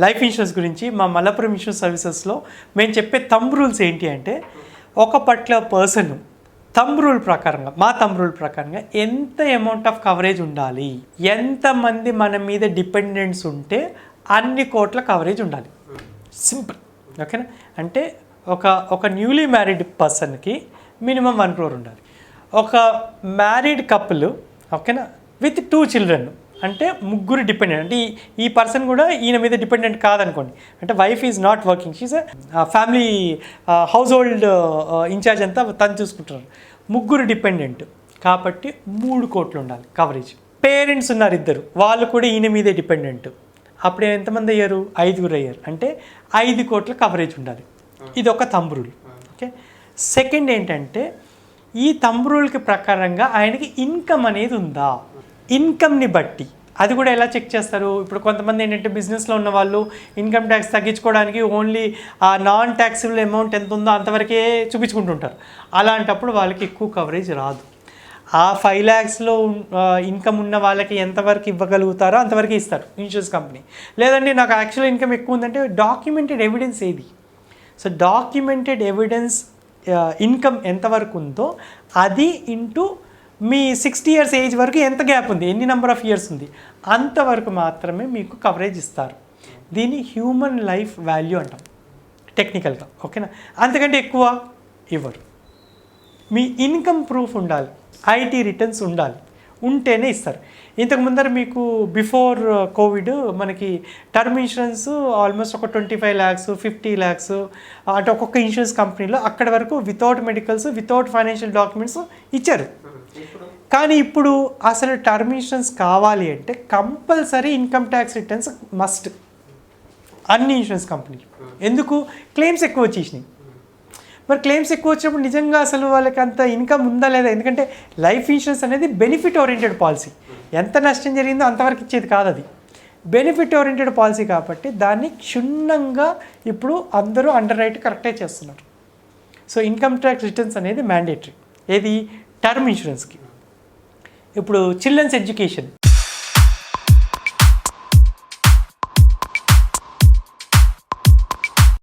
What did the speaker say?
Life insurance గురించి మా Malappuram insurance సర్వీసెస్లో మేము చెప్పే తంబ్ రూల్స్ ఏంటి అంటే ఒక పర్టికులర్ పర్సన్ తంబ్ రూల్ ప్రకారంగా మా తంబ్ రూల్ ప్రకారంగా ఎంత అమౌంట్ ఆఫ్ కవరేజ్ ఉండాలి ఎంతమంది మన మీద డిపెండెంట్స్ ఉంటే అన్ని కోట్ల కవరేజ్ ఉండాలి. సింపుల్ ఓకేనా? అంటే ఒక ఒక న్యూలీ మ్యారీడ్ పర్సన్కి మినిమం వన్ క్రోర్ ఉండాలి. ఒక మ్యారీడ్ కపుల్ ఓకేనా? విత్ టూ చిల్డ్రన్ అంటే ముగ్గురు డిపెండెంట్. అంటే ఈ ఈ పర్సన్ కూడా ఈయన మీద డిపెండెంట్ కాదనుకోండి. అంటే wife is not working she's family household incharge అంతా తను చూసుకుంటున్నారు ముగ్గురు డిపెండెంట్. కాబట్టి మూడు కోట్లు ఉండాలి కవరేజ్ పేరెంట్స్ ఉన్నారు ఇద్దరు. వాళ్ళు కూడా ఈయన మీదే డిపెండెంట్. అప్పుడు ఎంతమంది అయ్యారు? ఐదుగురు అయ్యారు. అంటే ఐదు కోట్ల కవరేజ్ ఉండాలి. ఇది ఒక తంబ్రూల్ ఓకే సెకండ్ ఏంటంటే ఈ తంబ్రూల్కి ప్రకారంగా ఆయనకి ఇన్కమ్ అనేది ఉందా? ఇన్కమ్ని బట్టి. అది కూడా ఎలా చెక్ చేస్తారు? ఇప్పుడు కొంతమంది ఏంటంటే బిజినెస్లో ఉన్న వాళ్ళు ఇన్కమ్ ట్యాక్స్ తగ్గించుకోవడానికి ఓన్లీ ఆ నాన్ ట్యాక్సిబుల్ అమౌంట్ ఎంత ఉందో అంతవరకే చూపించుకుంటుంటారు. అలాంటప్పుడు వాళ్ళకి ఎక్కువ కవరేజ్ రాదు. ఆ ఫైవ్ ల్యాక్స్లో ఇన్కమ్ ఉన్న వాళ్ళకి ఎంతవరకు ఇవ్వగలుగుతారో అంతవరకు ఇస్తారు ఇన్సూరెన్స్ కంపెనీ లేదంటే నాకు యాక్చువల్ ఇన్కమ్ ఎక్కువ ఉందంటే డాక్యుమెంటెడ్ ఎవిడెన్స్ ఏది? సో డాక్యుమెంటెడ్ ఎవిడెన్స్ ఇన్కమ్ ఎంతవరకు ఉందో అది ఇంటూ మీ సిక్స్టీ ఇయర్స్ ఏజ్ వరకు ఎంత గ్యాప్ ఉంది? ఎన్ని నెంబర్ ఆఫ్ ఇయర్స్ ఉంది? అంతవరకు మాత్రమే మీకు కవరేజ్ ఇస్తారు. దీన్ని హ్యూమన్ లైఫ్ వాల్యూ అంటాం. టెక్నికల్గా ఓకేనా అంతకంటే ఎక్కువ ఇవ్వరు. మీ ఇన్కమ్ ప్రూఫ్ ఉండాలి. ఐటీ రిటర్న్స్ ఉండాలి. ఉంటేనే ఇస్తారు. ఇంతకు ముందర మీకు బిఫోర్ కోవిడ్ uh, మనకి టర్మ్ ఇన్సూరెన్స్ ఆల్మోస్ట్ ఒక twenty five lakhs fifty lakhs అంటే ఒక్కొక్క ఇన్సూరెన్స్ కంపెనీలో అక్కడి వరకు without medicals without financial documents ఇచ్చారు. కానీ ఇప్పుడు అసలు టర్మ్ ఇన్సూరెన్స్ కావాలి అంటే compulsory income tax returns must అన్ని ఇన్సూరెన్స్ కంపెనీలు ఎందుకు? క్లెయిమ్స్ ఎక్కువ వచ్చేసినాయి. మరి క్లెయిమ్స్ ఎక్కువ వచ్చినప్పుడు నిజంగా అసలు వాళ్ళకి అంత ఇన్కమ్ ఉందా లేదా? ఎందుకంటే లైఫ్ ఇన్సూరెన్స్ అనేది బెనిఫిట్ ఓరియంటెడ్ పాలసీ ఎంత నష్టం జరిగిందో అంతవరకు ఇచ్చేది కాదు అది. బెనిఫిట్ ఓరియంటెడ్ పాలసీ కాబట్టి దాన్ని క్షుణ్ణంగా ఇప్పుడు అందరూ అండర్ రైట్ కరెక్టే చేస్తున్నారు. సో ఇన్కమ్ ట్యాక్స్ రిటర్న్స్ అనేది మ్యాండేటరీ ఏది? టర్మ్ ఇన్సూరెన్స్కి ఇప్పుడు చిల్డ్రన్స్ ఎడ్యుకేషన్.